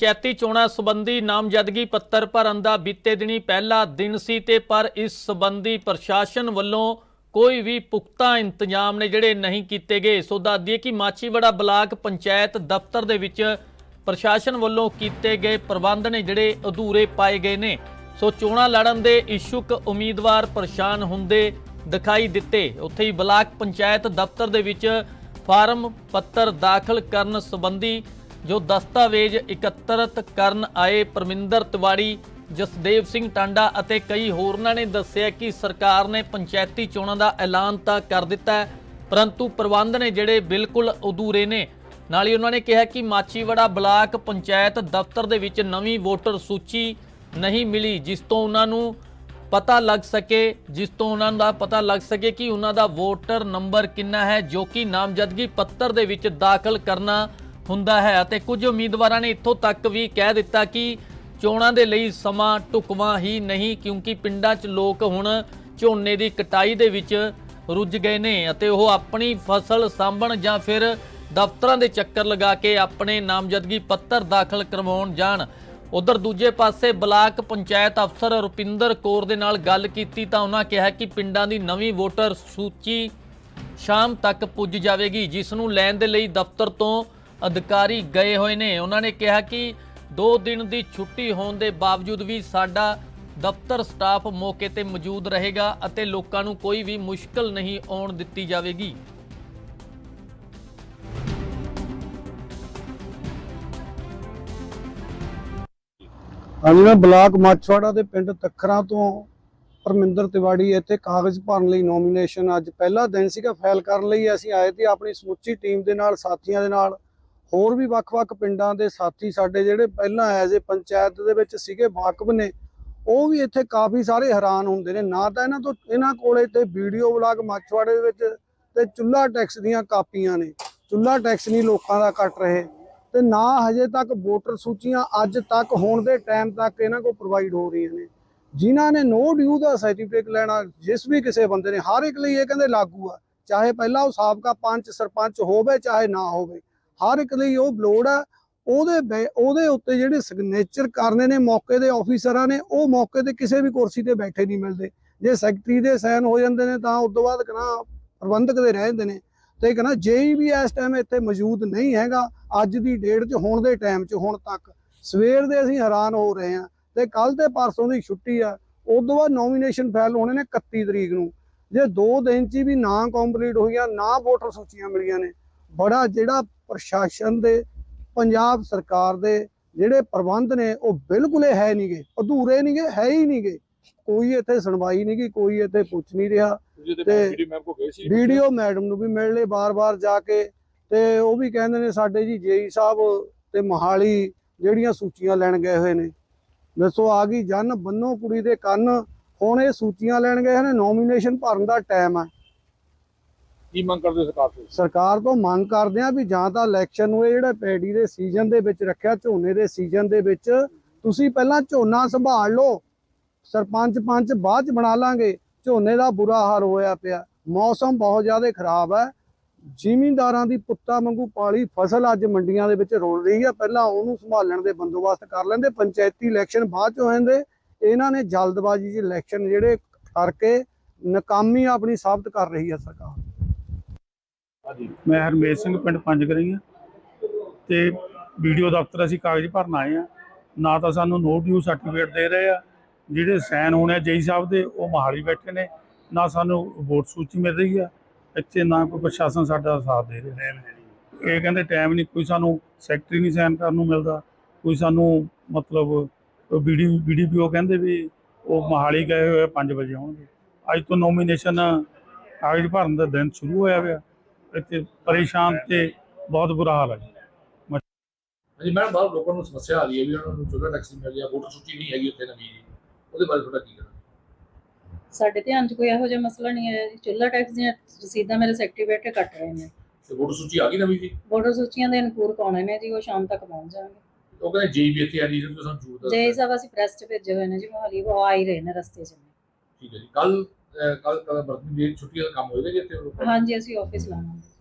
ਪੰਚਾਇਤੀ ਚੋਣਾਂ ਸੰਬੰਧੀ ਨਾਮਜ਼ਦਗੀ ਪੱਤਰ ਭਰਨ ਦਾ ਬੀਤੇ ਦਿਨੀ ਪਹਿਲਾ ਦਿਨ ਸੀ ਤੇ ਪਰ ਇਸ ਸੰਬੰਧੀ ਪ੍ਰਸ਼ਾਸਨ ਵੱਲੋਂ ਕੋਈ ਵੀ ਪੁਖਤਾ ਇੰਤਜ਼ਾਮ ਨੇ ਜਿਹੜੇ ਨਹੀਂ ਕੀਤੇ ਗਏ। ਸੋ ਦੱਸ ਦਈਏ ਕਿ ਮਾਚੀਵਾੜਾ ਬਲਾਕ ਪੰਚਾਇਤ ਦਫ਼ਤਰ ਦੇ ਵਿੱਚ ਪ੍ਰਸ਼ਾਸਨ ਵੱਲੋਂ ਕੀਤੇ ਗਏ ਪ੍ਰਬੰਧ ਨੇ ਜਿਹੜੇ ਅਧੂਰੇ ਪਾਏ ਗਏ ਨੇ। ਸੋ ਚੋਣਾਂ ਲੜਨ ਦੇ ਇਛੁਕ ਉਮੀਦਵਾਰ ਪਰੇਸ਼ਾਨ ਹੁੰਦੇ ਦਿਖਾਈ ਦਿੱਤੇ। ਉੱਥੇ ਹੀ ਬਲਾਕ ਪੰਚਾਇਤ ਦਫ਼ਤਰ ਦੇ ਵਿੱਚ ਫਾਰਮ ਪੱਤਰ ਦਾਖਲ ਕਰਨ ਸੰਬੰਧੀ ਜੋ ਦਸਤਾਵੇਜ਼ ਇਕੱਤਰਤ ਕਰਨ ਆਏ ਪਰਮਿੰਦਰ ਤਿਵਾੜੀ, ਜਸਦੇਵ ਸਿੰਘ ਟਾਂਡਾ ਅਤੇ ਕਈ ਹੋਰਨਾਂ ਨੇ ਦੱਸਿਆ ਕਿ ਸਰਕਾਰ ਨੇ ਪੰਚਾਇਤੀ ਚੋਣਾਂ ਦਾ ਐਲਾਨ ਤਾਂ ਕਰ ਦਿੱਤਾ ਪਰੰਤੂ ਪ੍ਰਬੰਧ ਨੇ ਜਿਹੜੇ ਬਿਲਕੁਲ ਅਧੂਰੇ ਨੇ। ਨਾਲ ਹੀ ਉਹਨਾਂ ਨੇ ਕਿਹਾ ਕਿ ਮਾਚੀਵਾੜਾ ਬਲਾਕ ਪੰਚਾਇਤ ਦਫ਼ਤਰ ਦੇ ਵਿੱਚ ਨਵੀਂ ਵੋਟਰ ਸੂਚੀ ਨਹੀਂ ਮਿਲੀ, ਜਿਸ ਤੋਂ ਉਹਨਾਂ ਨੂੰ ਪਤਾ ਲੱਗ ਸਕੇ, ਜਿਸ ਤੋਂ ਉਹਨਾਂ ਦਾ ਪਤਾ ਲੱਗ ਸਕੇ ਕਿ ਉਹਨਾਂ ਦਾ ਵੋਟਰ ਨੰਬਰ ਕਿੰਨਾ ਹੈ, ਜੋ ਕਿ ਨਾਮਜ਼ਦਗੀ ਪੱਤਰ ਦੇ ਵਿੱਚ ਦਾਖਲ ਕਰਨਾ ਹੁੰਦਾ ਹੈ ਅਤੇ ਕੁਝ ਉਮੀਦਵਾਰਾਂ ਨੇ ਇੱਥੋਂ ਤੱਕ ਵੀ ਕਹਿ ਦਿੱਤਾ ਕਿ ਚੋਣਾਂ ਦੇ ਲਈ ਸਮਾਂ ਢੁਕਵਾਂ ਹੀ ਨਹੀਂ, ਕਿਉਂਕਿ ਪਿੰਡਾਂ 'ਚ ਲੋਕ ਹੁਣ ਝੋਨੇ ਦੀ ਕਟਾਈ ਦੇ ਵਿੱਚ ਰੁੱਝ ਗਏ ਨੇ ਅਤੇ ਉਹ ਆਪਣੀ ਫਸਲ ਸਾਂਭਣ ਜਾਂ ਫਿਰ ਦਫ਼ਤਰਾਂ ਦੇ ਚੱਕਰ ਲਗਾ ਕੇ ਆਪਣੇ ਨਾਮਜ਼ਦਗੀ ਪੱਤਰ ਦਾਖਲ ਕਰਵਾਉਣ ਜਾਣ। ਉਧਰ ਦੂਜੇ ਪਾਸੇ ਬਲਾਕ ਪੰਚਾਇਤ ਅਫਸਰ ਰੁਪਿੰਦਰ ਕੌਰ ਦੇ ਨਾਲ ਗੱਲ ਕੀਤੀ ਤਾਂ ਉਹਨਾਂ ਕਿਹਾ ਕਿ ਪਿੰਡਾਂ ਦੀ ਨਵੀਂ ਵੋਟਰ ਸੂਚੀ ਸ਼ਾਮ ਤੱਕ ਪੁੱਜ ਜਾਵੇਗੀ, ਜਿਸ ਨੂੰ ਲੈਣ ਦੇ ਲਈ ਦਫ਼ਤਰ ਤੋਂ ਅਧਿਕਾਰੀ ਗਏ ਹੋਏ ਨੇ। ਉਹਨਾਂ ਨੇ ਕਿਹਾ ਕਿ 2 ਦਿਨ ਦੀ ਛੁੱਟੀ ਹੋਣ ਦੇ ਬਾਵਜੂਦ ਵੀ ਸਾਡਾ ਦਫ਼ਤਰ ਸਟਾਫ ਮੌਕੇ ਤੇ ਮੌਜੂਦ ਰਹੇਗਾ ਅਤੇ ਲੋਕਾਂ ਨੂੰ ਕੋਈ ਵੀ ਮੁਸ਼ਕਲ ਨਹੀਂ ਆਉਣ ਦਿੱਤੀ ਜਾਵੇਗੀ। ਹਾਂਜੀ, ਮੈਂ ਬਲਾਕ ਮਾਛਵਾੜਾ ਦੇ ਪਿੰਡ ਤਖਰਾਂ ਤੋਂ ਪਰਮਿੰਦਰ ਤਿਵਾੜੀ ਇੱਥੇ ਕਾਗਜ਼ ਭਰਨ ਲਈ ਨੋਮੀਨੇਸ਼ਨ ਅੱਜ ਪਹਿਲਾ ਦਿਨ ਸੀਗਾ। ਫਾਈਲ ਕਰਨ ਲਈ ਅਸੀਂ ਆਏ ਤੇ ਆਪਣੀ ਸਮੁੱਚੀ ਟੀਮ ਦੇ ਨਾਲ, ਸਾਥੀਆਂ ਦੇ ਨਾਲ ਹੋਰ ਵੀ ਵੱਖ-ਵੱਖ ਪਿੰਡਾਂ ਦੇ ਸਾਥੀ ਸਾਡੇ ਜਿਹੜੇ ਪਹਿਲਾਂ ਐਜ਼ ਏ ਪੰਚਾਇਤ ਦੇ ਵਿੱਚ ਸੀਗੇ, ਵਾਕਬ ਨੇ, ਉਹ ਵੀ ਇੱਥੇ ਕਾਫੀ ਸਾਰੇ ਹੈਰਾਨ ਹੁੰਦੇ ਨੇ। ਨਾ ਤਾਂ ਇਹਨਾਂ ਤੋਂ, ਇਹਨਾਂ ਕੋਲੇ ਤੇ ਵੀਡੀਓ ਬਲਾਕ ਮਾਛਵਾੜੇ ਦੇ ਵਿੱਚ ਤੇ ਚੁੱਲਾ ਟੈਕਸ ਦੀਆਂ ਕਾਪੀਆਂ ਨੇ। ਚੁੱਲਾ ਟੈਕਸ ਨਹੀਂ ਲੋਕਾਂ ਦਾ ਕੱਟ ਰਹੇ। ਤੇ ਨਾ ਹਜੇ ਤੱਕ ਵੋਟਰ ਸੂਚੀਆਂ ਅੱਜ ਤੱਕ ਹੋਣ ਦੇ ਟਾਈਮ ਤੱਕ ਇਹਨਾਂ ਕੋਲ ਪ੍ਰੋਵਾਈਡ ਹੋ ਰਹੀਆਂ ਨੇ। ਜਿਨ੍ਹਾਂ ਨੇ ਨੋ ਡਿਊ ਦਾ ਸਰਟੀਫਿਕੇਟ ਲੈਣਾ, ਜਿਸ ਵੀ ਕਿਸੇ ਬੰਦੇ ਨੇ, ਹਰ ਇੱਕ ਲਈ ਇਹ ਕਹਿੰਦੇ ਲਾਗੂ ਆ। ਚਾਹੇ ਪਹਿਲਾਂ ਉਹ ਸਾਬਕਾ ਪੰਚ, ਸਰਪੰਚ ਹੋਵੇ, ਚਾਹੇ ਨਾ ਹੋਵੇ। ਹਰ ਇੱਕ ਲਈ ਉਹ ਲੋੜ ਆ। ਉਹਦੇ ਬੈ- ਉਹਦੇ ਉੱਤੇ ਜਿਹੜੇ ਸਿਗਨੇਚਰ ਕਰਨੇ ਨੇ ਮੌਕੇ ਦੇ ਆਫੀਸਰਾਂ ਨੇ, ਉਹ ਮੌਕੇ ਤੇ ਕਿਸੇ ਵੀ ਕੁਰਸੀ ਤੇ ਬੈਠੇ ਨਹੀਂ ਮਿਲਦੇ। ਜੇ ਸੈਕਟਰੀ ਦੇ ਸਾਈਨ ਹੋ ਜਾਂਦੇ ਨੇ ਤਾਂ ਉਸ ਤੋਂ ਬਾਅਦ ਕਹਣਾ ਪ੍ਰਬੰਧਕ ਦੇ ਰਹਿ ਜਾਂਦੇ ਨੇ। ਤੇ ਕਹਣਾ ਜੇਈ ਵੀ ਇਸ ਟਾਈਮ ਇੱਥੇ ਮੌਜੂਦ ਨਹੀਂ ਹੈਗਾ। ਅੱਜ ਦੀ ਡੇਟ 'ਚ, ਹੁਣ ਦੇ ਟਾਈਮ 'ਚ, ਹੁਣ ਤੱਕ। ਸਵੇਰ ਦੇ ਅਸੀਂ ਹੈਰਾਨ ਹੋ ਰਹੇ ਹਾਂ। ਤੇ ਕੱਲ ਤੇ ਪਰਸੋਂ ਦੀ ਛੁੱਟੀ ਆ। ਉਸ ਤੋਂ ਬਾਅਦ ਨੋਮੀਨੇਸ਼ਨ ਫਾਈਲ ਹੋਣੇ ਨੇ 31 ਤਰੀਕ ਨੂੰ। ਜੇ 2 ਦਿਨ 'ਚ ਵੀ ਨਾ ਕੰਪਲੀਟ ਹੋਈਆਂ, ਨਾ ਵੋਟਰ ਸੂਚੀਆਂ ਮਿਲੀਆਂ ਨੇ ਬੜਾ ਜਿਹੜਾ ਪ੍ਰਸ਼ਾਸਨ ਦੇ ਪੰਜਾਬ ਸਰਕਾਰ ਦੇ ਜਿਹੜੇ ਪ੍ਰਬੰਧ ਨੇ ਉਹ ਬਿਲਕੁਲ ਹੀ ਹੈ ਨਹੀਂਗੇ ਅਧੂਰੇ ਨਹੀਂਗੇ ਹੈ ਹੀ ਨਹੀਂਗੇ ਕੋਈ ਇੱਥੇ ਸੁਣਵਾਈ ਨਹੀਂਗੀ ਕੋਈ ਇੱਥੇ ਪੁੱਛ ਨਹੀਂ ਰਿਹਾ। ਤੇ ਵੀਡੀਓ ਕੋ ਮੈਡਮ ਨੂੰ ਵੀ ਮਿਲ ਲਏ ਬਾਰ-ਬਾਰ ਜਾ ਕੇ। ਤੇ ਉਹ ਵੀ ਕਹਿੰਦੇ ਨੇ ਸਾਡੇ ਜੀ ਜੇਈ ਸਾਹਿਬ ਤੇ ਮਹਾਲੀ ਜਿਹੜੀਆਂ ਸੂਚੀਆਂ ਲੈਣ ਗਏ ਹੋਏ ਨੇ। ਦੱਸੋ ਆ ਗਈ ਜਨ ਬੰਨੋ ਕੁੜੀ ਦੇ ਕੰਨ ਹੁਣ ਇਹ ਸੂਚੀਆਂ ਲੈਣ ਗਏ ਨੇ ਨੋਮੀਨੇਸ਼ਨ ਭਰਨ ਦਾ ਟਾਈਮ ਆ। ਕੀ ਮੰਗ ਕਰਦੇ ਹੋ ਸਰਕਾਰ ਤੋਂ? ਸਰਕਾਰ ਤੋਂ ਮੰਗ ਕਰਦੇ ਆ ਵੀ ਜਾਂ ਤਾਂ ਇਲੈਕਸ਼ਨ ਨੂੰ ਇਹ ਜਿਹੜਾ ਪੈਡੀ ਦੇ ਸੀਜ਼ਨ ਦੇ ਵਿੱਚ ਰੱਖਿਆ, ਝੋਨੇ ਦੇ ਸੀਜ਼ਨ ਦੇ ਵਿੱਚ ਤੁਸੀਂ ਪਹਿਲਾਂ ਝੋਨਾ ਸੰਭਾਲ ਲਓ। ਸਰਪੰਚ ਪੰਚ ਬਾਅਦ ਚ ਬਣਾ ਲਾਂਗੇ। ਝੋਨੇ ਦਾ ਬੁਰਾ ਹਾਲ ਹੋਇਆ ਪਿਆ। ਮੌਸਮ ਬਹੁਤ ਜ਼ਿਆਦਾ ਖਰਾਬ ਹੈ। ਜ਼ਿਮੀਂਦਾਰਾਂ ਦੀ ਪੁੱਤਾਂ ਵਾਂਗੂ ਪਾਲੀ ਫਸਲ ਅੱਜ ਮੰਡੀਆਂ ਦੇ ਵਿੱਚ ਰੋਲ ਰਹੀ ਹੈ। ਪਹਿਲਾਂ ਉਹਨੂੰ ਸੰਭਾਲਣ ਦੇ ਬੰਦੋਬਸਤ ਕਰ ਲੈਂਦੇ। ਪੰਚਾਇਤੀ ਇਲੈਕਸ਼ਨ ਬਾਅਦ ਚ ਹੋ ਜਾਂਦੇ ਇਹਨਾਂ ਨੇ ਜਲਦਬਾਜ਼ੀ 'ਚ ਇਲੈਕਸ਼ਨ ਜਿਹੜੇ ਕਰਕੇ ਨਾਕਾਮੀ ਆਪਣੀ ਸਾਬਤ ਕਰ ਰਹੀ ਹੈ ਸਰਕਾਰ। ਮੈਂ ਹਰਮੇਸ਼ ਸਿੰਘ ਪਿੰਡ ਪੰਜ ਗਰਈਆਂ ਤੇ ਵੀਡੀਓ ਦਫ਼ਤਰ ਅਸੀਂ ਕਾਗਜ਼ ਭਰਨ ਆਏ ਆ ਨਾ ਤਾਂ ਸਾਨੂੰ ਨੋ ਡਿਊ ਸਰਟੀਫਿਕੇਟ ਦੇ ਰਹੇ ਆ। ਜਿਹੜੇ ਸਾਈਨ ਹੋਣੇ ਆ ਜੇਈ ਸਾਹਿਬ ਦੇ ਉਹ ਮਹਾਲੀ ਬੈਠੇ ਨੇ। ਨਾ ਸਾਨੂੰ ਵੋਟ ਸੂਚੀ ਮਿਲ ਰਹੀ ਆ। ਇੱਥੇ ਨਾ ਕੋਈ ਪ੍ਰਸ਼ਾਸਨ ਸਾਡਾ ਸਾਥ ਦੇ ਰਿਹਾ। ਇਹ ਕਹਿੰਦੇ ਟਾਈਮ ਨਹੀਂ ਕੋਈ ਸਾਨੂੰ ਸੈਕਟਰੀ ਨਹੀਂ ਸਾਈਨ ਕਰਨ ਨੂੰ ਮਿਲਦਾ। ਕੋਈ ਸਾਨੂੰ ਮਤਲਬ ਵੀਡੀ ਵੀਡੀਪੀਓ ਕਹਿੰਦੇ ਵੀ ਉਹ ਮਹਾਲੀ ਗਏ ਹੋਏ 5 ਵਜੇ ਆਉਣਗੇ। ਅੱਜ ਤੋਂ ਨੋਮੀਨੇਸ਼ਨ ਕਾਗਜ਼ ਭਰਨ ਦਾ ਦਿਨ ਸ਼ੁਰੂ ਹੋਇਆ ਹੋਇਆ ਇੱਥੇ ਪਰੇਸ਼ਾਨ ਤੇ ਬਹੁਤ ਬੁਰਾ ਹਾਲ ਹੈ ਜੀ। ਹਾਂਜੀ ਮੈਡਮ ਬਾਹਰ ਲੋਕਾਂ ਨੂੰ ਸਮੱਸਿਆ ਆ ਰਹੀ ਹੈ ਵੀ ਉਹਨਾਂ ਨੂੰ ਚੋਲਾ ਟੈਕਸੀ ਮਿਲ ਰਿਹਾ ਵੋਟਰ ਸੂਚੀ ਨਹੀਂ ਹੈਗੀ ਉੱਥੇ ਨਵੀਂ ਜੀ। ਉਹਦੇ ਬਾਰੇ ਤੁਹਾਡਾ ਕੀ ਕਹਿਣਾ? ਸਾਡੇ ਧਿਆਨ 'ਚ ਕੋਈ ਇਹੋ ਜਿਹਾ ਮਸਲਾ ਨਹੀਂ ਹੈ ਜੀ। ਚੁੱਲ੍ਹਾ ਟੈਕਸ ਦੀਆਂ ਰਸੀਦਾਂ ਮੇਰੇ ਸੈਕਟਰੀ ਬੈਠੇ ਕੱਟ ਰਹੇ ਨੇ। ਤੇ ਵੋਟਰ ਸੂਚੀ ਆ ਗਈ ਨਵੀਂ ਜੀ? ਵੋਟਰ ਸੂਚੀਆਂ ਦੇ ਅਨਪੂਰ ਪਾਉਣੇ ਨੇ ਜੀ? ਉਹ ਸ਼ਾਮ ਤੱਕ ਪਹੁੰਚ ਜਾਣਗੇ। ਉਹ ਕਹਿੰਦੇ ਜੀ ਵੀ ਇੱਥੇ ਆ ਜੀ ਜਿਹਨੂੰ ਸਾਨੂੰ ਜ਼ਰੂਰਤ ਜੈ ਸਾਹਿਬ ਅਸੀਂ ਪ੍ਰੈਸ 'ਚ ਭੇਜੇ ਹੋਏ ਨੇ ਜੀ ਮੋਹਾਲੀ ਉਹ ਆ ਹੀ ਰਹੇ ਨੇ ਰਸਤੇ 'ਚ। ਠੀਕ ਹੈ ਜੀ। ਕੱਲ ਕੱਲ ਕੱਲ ਵਰਕਿੰਗ ਡੇ ਛੁੱਟੀ ਦਾ ਕੰਮ ਹੋਏਗਾ ਜੀ ਇੱਥੇ? ਹਾਂਜੀ ਅਸੀਂ ਆਫਿਸ ਲਾਵਾਂਗੇ।